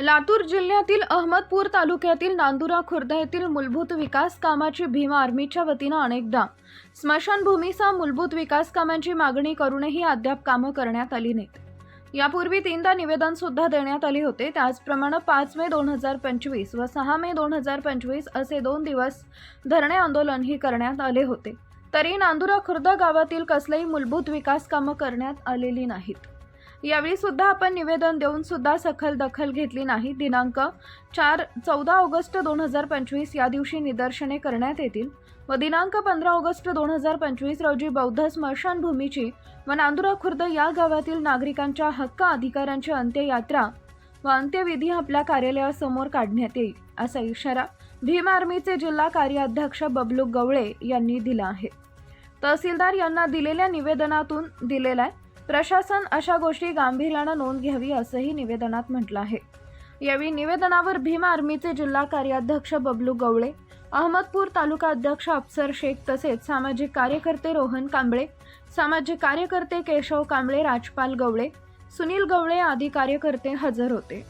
लातूर जिल्ह्यातील अहमदपूर तालुक्यातील नांदुरा खुर्द येथील मूलभूत विकास कामाची भीम आर्मीच्या वतीनं अनेकदा स्मशानभूमीसह मूलभूत विकास कामांची मागणी करूनही अद्याप कामं करण्यात आली नाहीत. यापूर्वी तीनदा निवेदन सुद्धा देण्यात आले होते. त्याचप्रमाणे पाच मे दोन हजार पंचवीस व सहा मे दोन हजार पंचवीस असे दोन दिवस धरणे आंदोलनही करण्यात आले होते. तरी नांदुरा खुर्द गावातील कसलेही मूलभूत विकास कामं करण्यात आलेली नाहीत. यावेळी सुद्धा आपण निवेदन देऊन सुद्धा सखल दखल घेतली नाही. दिनांक चार चौदा ऑगस्ट दोन हजार पंचवीस या दिवशी निदर्शने करण्यात येतील व दिनांक पंधरा ऑगस्ट दोन हजार पंचवीस रोजी बौद्ध स्मशानभूमीची व नांदुरा खुर्द या गावातील नागरिकांच्या हक्क अधिकारांची अंत्ययात्रा व अंत्यविधी आपल्या कार्यालयासमोर काढण्यात येईल असा इशारा भीम आर्मीचे जिल्हा कार्याध्यक्ष बबलू गवळे यांनी दिला आहे. तहसीलदार यांना दिलेल्या निवेदनातून दिलेला आहे प्रशासन अशा गोष्टी गांभीर्यानं नोंद घ्यावी असंही निवेदनात म्हटलं आहे. यावेळी निवेदनावर भीम आर्मीचे जिल्हा कार्याध्यक्ष बबलू गवळे अहमदपूर तालुका अध्यक्ष अफसर शेख तसेच सामाजिक कार्यकर्ते रोहन कांबळे सामाजिक कार्यकर्ते केशव कांबळे राजपाल गवळे सुनील गवळे आदी कार्यकर्ते हजर होते.